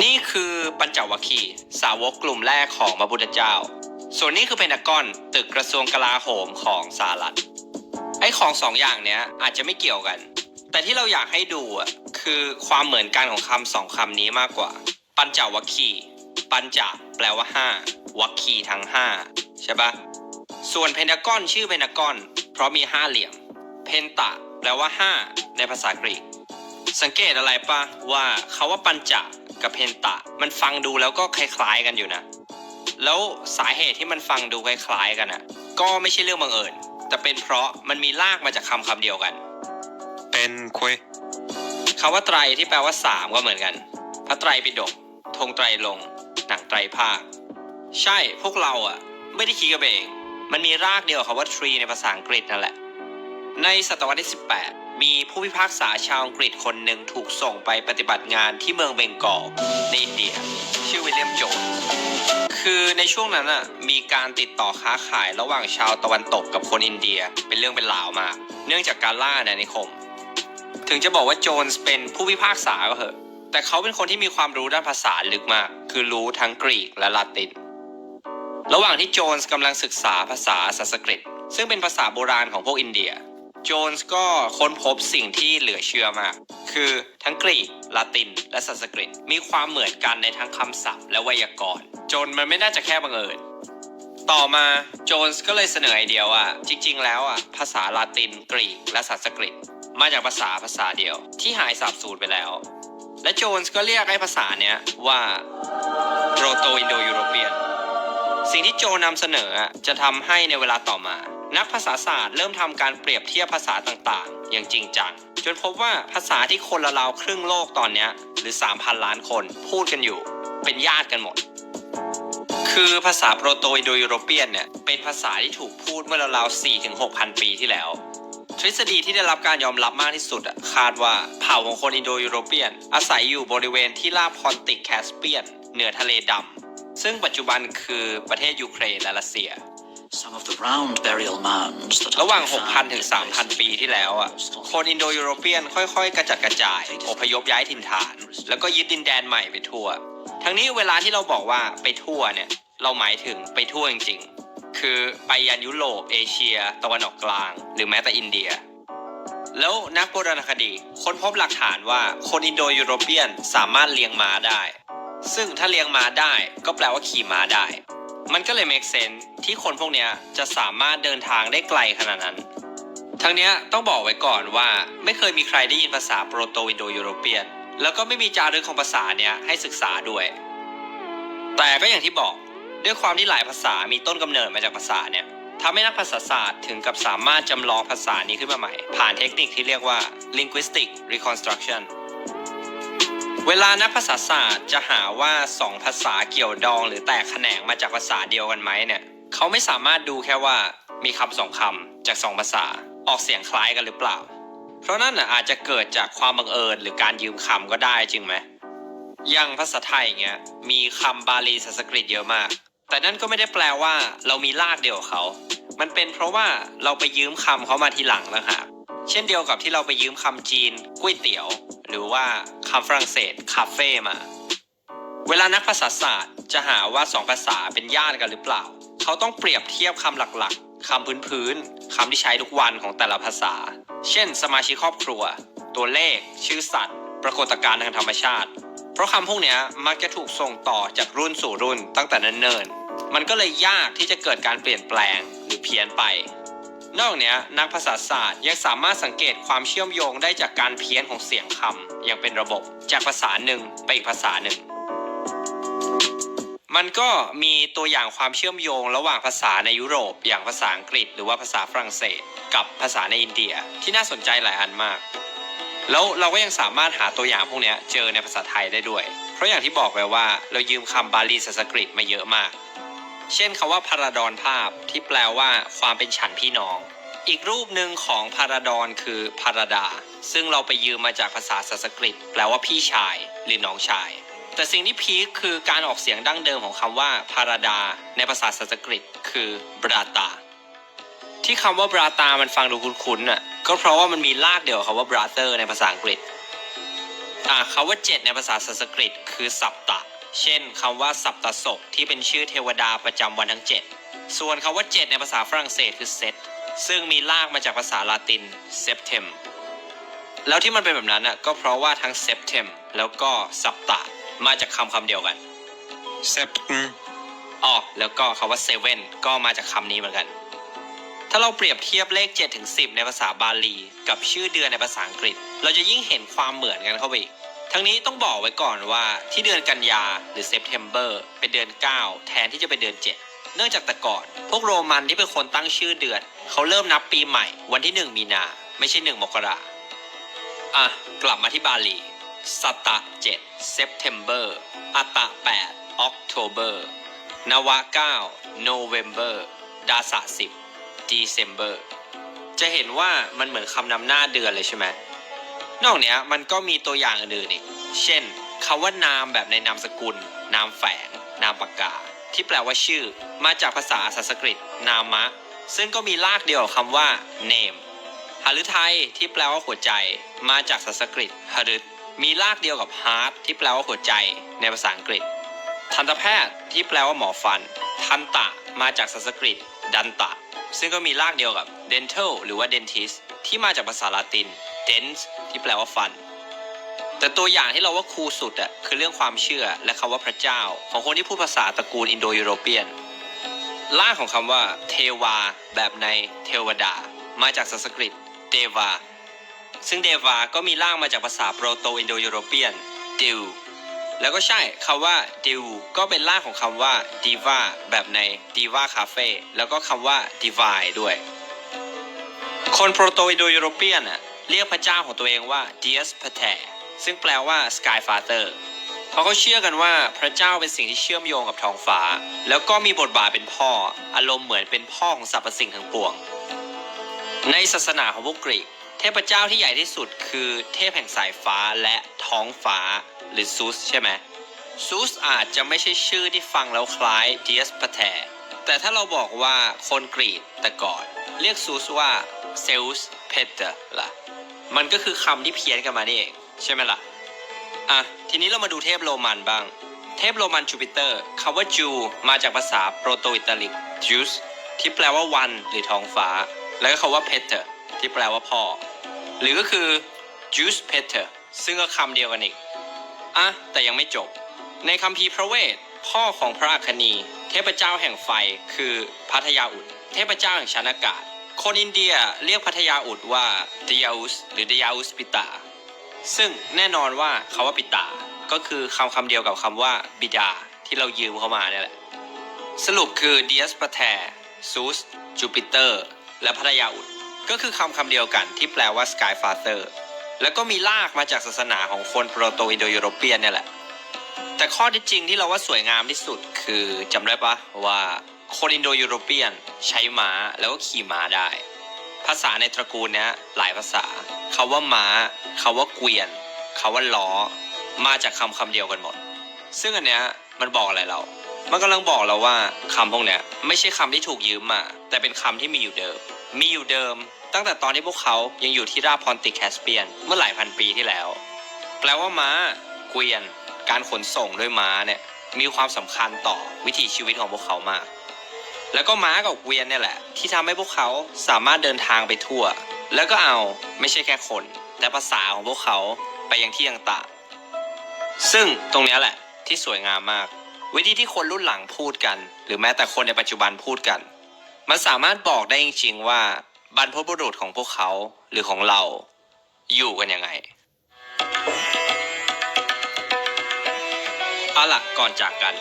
นี่คือปัญจวัคคีย์สาวกกลุ่มแรกของพระพุทธเจ้า ส่วนนี้คือเพนากอนตึกกระทรวงกลาโหมของสหรัฐไอ้ของสองอย่างเนี้ยอาจจะไม่เกี่ยวกัน แต่ที่เราอยากให้ดูอะคือความเหมือนกันของคำสองคำนี้มากกว่า ปัญจวัคคีย์ปัญจแปลว่าห้าวัคคีย์ทั้งห้าใช่ปะส่วนเพนทากอนชื่อเพนทากอนเพราะมีห้าเหลี่ยม เพนตะแปลว่าห้าในภาษากรีก สังเกตอะไรปะว่าคาว่าปัญจ กับเพนตะ มันฟังดูแล้วก็คล้ายๆกันอยู่นะ แล้วสาเหตุที่มันฟังดูคล้ายๆกันอะ ก็ไม่ใช่เรื่องบังเอิญแต่เป็นเพราะมันมีรากมาจากคำคำเดียวกัน เป็นคุยคำว่าไตรที่แปลว่าสามก็เหมือนกัน พระไตรปิฎกธงไตรลงค์หนังไตรภาค ใช่พวกเราอะ ไม่ได้คิดกันเอง มันมีรากเดียวกับคำว่า tree ในภาษาอังกฤษนั่นแหละ ในศตวรรษที่ 18 มีผู้พิพากษาชาวอังกฤษคนหนึ่งถูกส่งไปปฏิบัติงานที่เมืองเบงกอลในอินเดีย ชื่อวิลเลียมโจนคือในช่วงนั้นอะมีการติดต่อค้าขายระหว่างชาวตะวันตกกับคนอินเดียเป็นเรื่องเป็นราวมากเนื่องจากการล่าอาณานิคม ถึงจะบอกว่าโจนส์เป็นผู้พิพากษาก็เถอะ แต่เขาเป็นคนที่มีความรู้ด้านภาษาลึกมาก คือรู้ทั้งกรีกและลาติน ระหว่างที่โจนส์กำลังศึกษาภาษาสันสกฤต ซึ่งเป็นภาษาโบราณของพวกอินเดีย โจนส์ก็ค้นพบสิ่งที่เหลือเชื่อมาก คือทั้งกรีก ลาติน และสันสกฤต มีความเหมือนกันในทั้งคำศัพท์และไวยากรณ์ จนมันไม่น่าจะแค่บังเอิญ ต่อมาโจนส์ก็เลยเสนอไอเดียว่า จริง ๆ แล้วอะ ภาษาลาติน กรีก และสันสกฤต มาจากภาษาภาษาเดียว ที่หายสาบสูญไปแล้ว และโจนส์ก็เรียกไอ้ภาษาเนี้ยว่าโปรโตอินโดยูโรเปียน สิ่งที่โจนำเสนออะจะทำให้ในเวลาต่อมา นักภาษาศาสตร์เริ่มทำการเปรียบเทียบภาษาต่างๆ อย่างจริงจัง จนพบว่าภาษาที่คนละราวครึ่งโลกตอนนี้หรือ 3,000 ล้านคนพูดกันอยู่ เป็นญาติกันหมด คือภาษาโปรโตอินโดยูโรเปียนเนี่ยเป็นภาษาที่ถูกพูดเมื่อราวๆ4ถึง6,000 ปีที่แล้ว ทฤษฎีที่ได้รับการยอมรับมากที่สุดคาดว่าเผ่าของคนอินโดยูโรเปียน อาศัยอยู่บริเวณที่ราบพอนติกแคสเปียน เหนือทะเลดำซึ่งปัจจุบันคือประเทศยูเครนและรัสเซีย Some of the round burial mounds that ระหว่าง have been 6,000 found ถึง in 3,000 places ปีที่แล้วอะ คนอินโดยูโรเปียนค่อยๆ กระจัดกระจาย อพยพย้ายถิ่นฐาน แล้วก็ยึดดินแดนใหม่ไปทั่ว ทั้งนี้เวลาที่เราบอกว่าไปทั่วเนี่ย เราหมายถึงไปทั่วจริงๆ คือไปยันยุโรป เอเชีย ตะวันออกกลาง หรือแม้แต่อินเดีย แล้วนักโบราณคดีค้นพบหลักฐานว่าคนอินโดยูโรเปียนสามารถเลี้ยงม้าได้ ซึ่งถ้าเลี้ยงม้าได้ก็แปลว่าขี่ม้าได้ มันก็เลย make sense ที่คนพวกเนี้ยจะสามารถเดินทางได้ไกลขนาดนั้น ทั้งเนี้ยต้องบอกไว้ก่อนว่าไม่เคยมีใครได้ยินภาษาโปรโตอินโดยูโรเปียน แล้วก็ไม่มีจารึกของภาษาเนี้ยให้ศึกษาด้วย แต่ก็อย่างที่บอกด้วยความที่หลายภาษามีต้นกำเนิดมาจากภาษาเนี่ยทำให้นักภาษาศาสตร์ถึงกับสามารถจำลองภาษานี้ขึ้นมาใหม่ ผ่านเทคนิคที่เรียกว่า linguistic reconstruction เวลานักภาษาศาสตร์จะหาว่าสองภาษาเกี่ยวดอง หรือแตกแขนงมาจากภาษาเดียวกันไหมเนี่ยเขาไม่สามารถดูแค่ว่ามีคำสองคำจากสองภาษาออกเสียงคล้ายกันหรือเปล่า เพราะนั่นอาจจะเกิดจากความบังเอิญหรือการยืมคำก็ได้จริงไหมอย่างภาษาไทยอย่างเงี้ยมีคำบาลีสันสกฤตเยอะมาก แต่นั่นก็ไม่ได้แปลว่า เรามีรากเดียวเขา มันเป็นเพราะว่าเราไปยืมคำเขามาทีหลังนะฮะเช่นเดียวกับที่เราไปยืมคำจีนก๋วยเตี๋ยว หรือว่าคำฝรั่งเศสคาเฟ่มา เวลานักภาษาศาสตร์จะหาว่าสองภาษาเป็นญาติกันหรือเปล่า เขาต้องเปรียบเทียบคำหลักๆคำพื้นๆคำที่ใช้ทุกวันของแต่ละภาษา เช่น สมาชิกครอบครัว ตัวเลข ชื่อสัตว์ ปรากฏการณ์ทางธรรมชาติ เพราะคำพวกนี้มักจะถูกส่งต่อจากรุ่นสู่รุ่นตั้งแต่เนิ่นๆมันก็เลยยากที่จะเกิดการเปลี่ยนแปลงหรือเพี้ยนไป นอกจากเนี้ยนักภาษาศาสตร์ยังสามารถสังเกตความเชื่อมโยงได้จากการเพี้ยนของเสียงคำอย่างเป็นระบบ จากภาษาหนึ่งไปอีกภาษาหนึ่ง มันก็มีตัวอย่างความเชื่อมโยงระหว่างภาษาในยุโรป อย่างภาษาอังกฤษ หรือว่าภาษาฝรั่งเศส กับภาษาในอินเดียที่น่าสนใจหลายอันมาก แล้วเราก็ยังสามารถหาตัวอย่างพวกนี้เจอในภาษาไทยได้ด้วย เพราะอย่างที่บอกไปว่าเรายืมคำบาลีสันสกฤตมาเยอะมาก เช่นคาว่าพาราดอนภาพที่แปลว่า ความเป็นฉันพี่น้อง อีกรูปหนึ่งของพาราดอนคือพาราดา ซึ่งเราไปยืมมาจากภาษาสันสกฤต แปลว่าพี่ชาย หรือน้องชาย แต่สิ่งที่พีคคือการออกเสียงดั้งเดิมของคำว่าพาราดา ในภาษาสันสกฤต คือบราตา ที่คำว่าบราตามันฟังดูคุ้นๆน่ะก็เพราะว่ามันมีรากเดียวกับคำว่า brother ในภาษาอังกฤษอ่าคำว่าเจ็ดในภาษาสันสกฤต คือสัปตะ เช่นคำว่าสัปตะศกที่เป็นชื่อเทวดาประจำวันทั้งเจ็ดส่วนคำว่าเจ็ดในภาษาฝรั่งเศสคือเซตซึ่งมีรากมาจากภาษาลาตินเซปเทมแล้วที่มันเป็นแบบนั้นอะก็เพราะว่าทั้งเซปเทมแล้วก็สัปตะมาจากคำคำเดียวกัน septen อ๋อแล้วก็คำว่าเซเว่นก็มาจากคำนี้เหมือนกัน ถ้าเราเปรียบเทียบเลข7ถึง10 ในภาษาบาลี กับชื่อเดือนในภาษาอังกฤษ เราจะยิ่งเห็นความเหมือนกันเข้าไปอีก ทั้งนี้ต้องบอกไว้ก่อนว่าที่เดือนกันยาหรือ September เป็นเดือน 9 แทนที่จะเป็นเดือน 7 เนื่องจากแต่ก่อน พวกโรมันที่เป็นคนตั้งชื่อเดือน เขาเริ่มนับปีใหม่วันที่ 1 มีนา ไม่ใช่ 1 มกราอะ กลับมาที่บาลีสตตะ7 September อัตะ8 October นวะ9 November ดาสะ10 December จะเห็นว่ามันเหมือนคำนำหน้าเดือนเลยใช่ไหม นอกเนี้ยมันก็มีตัวอย่างอื่นๆอีก เช่นคำว่านามแบบในนามสกุล นามแฝง นามปากกา ที่แปลว่าชื่อ มาจากภาษาสันสกฤต นามะ ซึ่งก็มีรากเดียวกับคำว่า name หฤทัยที่แปลว่าหัวใจ มาจากสันสกฤตหฤตมีรากเดียวกับ heart ที่แปลว่าหัวใจ ในภาษาอังกฤษ ทันตแพทย์ที่แปลว่าหมอฟัน ทันตะ มาจากสันสกฤต ดันตะ ซึ่งก็มีรากเดียวกับ dental หรือว่า dentist ที่มาจากภาษาลาติน dens ที่แปลว่าฟัน แต่ตัวอย่างที่เราว่าคูลสุดอะคือเรื่องความเชื่อและคำว่าพระเจ้า ของคนที่พูดภาษาตระกูลอินโดยุโรเปียนราของคำว่า เทวา แบบในเทวดา มาจากสันสกฤตเดวาซึ่งเดวาก็มีรากมาจากภาษาโปรโตอินโดยุโรเปียนดิวแล้วก็ใช่คำว่าดิวก็เป็นรากของคำว่าดีวาแบบในดีวาคาเฟ่แล้วก็คำว่า divine ด้วย คนโปรโตอินโดยุโรเปียนอะ เรียกพระเจ้าของตัวเองว่า Deus Pater ซึ่งแปลว่า Sky Father เพราะเขาเชื่อกันว่าพระเจ้าเป็นสิ่งที่เชื่อมโยงกับท้องฟ้า แล้วก็มีบทบาทเป็นพ่อ อารมณ์เหมือนเป็นพ่อของสรรพสิ่งทั้งปวง ในศาสนาของพวกกรีก เทพเจ้าที่ใหญ่ที่สุดคือเทพแห่งสายฟ้าและท้องฟ้า หรือซูสใช่ไหมซูสอาจจะไม่ใช่ชื่อที่ฟังแล้วคล้ายเดียสปาแทแต่ถ้าเราบอกว่าคนกรีกแต่ก่อน เรียกซูสว่า เซลส์เพเตอร์ล่ะ มันก็คือคำที่เพี้ยนกันมานี่เอง ใช่ไหมล่ะ อะ ทีนี้เรามาดูเทพโรมันบ้าง เทพโรมันจูปิเตอร์คำว่าจูมาจากภาษาโปรโตอิตาลิกจูสที่แปลว่าวันหรือท้องฟ้า แล้วก็คำว่าเพเตอร์ที่แปลว่าพ่อ หรือก็คือ Juice Peter ซึ่งก็คำเดียวกันอีก อะ แต่ยังไม่จบ ในคัมภีร์พระเวท พ่อของพระอัคนี เทพเจ้าแห่งไฟคือพัทยาอุดเทพเจ้าแห่งชั้นอากาศ คนอินเดียเรียกพัทยาอุดว่าดิยาอุสหรือดิยาอุสปิตา ซึ่งแน่นอนว่าคำว่าปิตา ก็คือคำคำเดียวกับคำว่าบิดาที่เรายืมเข้ามาเนี่ยแหละ สรุปคือเดียสปาแทซูสจูปิเตอร์ และพัทยาอุด ก็คือคำคำเดียวกันที่แปลว่า Sky Father แล้วก็มีรากมาจากศาสนาของคนโปรโตอินโดยุโรเปียนเนี่ยแหละ แต่ข้อที่จริงที่เราว่าสวยงามที่สุดคือจำได้ปะว่า คนอินโดยุโรเปียนใช้ม้าแล้วก็ขี่ม้าได้ ภาษาในตระกูลนี้หลายภาษาคาว่าม้าคาว่าเกวียนคาว่าล้อ มาจากคำคำเดียวกันหมด ซึ่งอันเนี้ยมันบอกอะไรเรา มันกำลังบอกเราว่าคำพวกเนี้ยไม่ใช่คำที่ถูกยืมมา แต่เป็นคำที่มีอยู่เดิม มีอยู่เดิม ตั้งแต่ตอนที่พวกเขายังอยู่ที่ราพอนติแคสเปียน เมื่อหลายพันปีที่แล้ว แปลว่าม้า เกวียน การขนส่งด้วยม้าเนี่ยมีความสำคัญต่อวิถีชีวิตของพวกเขามาก แล้วก็ม้ากับเกวียนเนี่ยแหละ ที่ทำให้พวกเขาสามารถเดินทางไปทั่ว แล้วก็เอาไม่ใช่แค่คน แต่ภาษาของพวกเขาไปยังที่ต่างๆซึ่งตรงนี้แหละที่สวยงามมาก วิธีที่คนรุ่นหลังพูดกัน หรือแม้แต่คนในปัจจุบันพูดกัน มันสามารถบอกได้จริงๆว่าบรรพบุรุษของพวกเขาหรือของเรา อยู่กันยังไงเอาล่ะก่อนจากกัน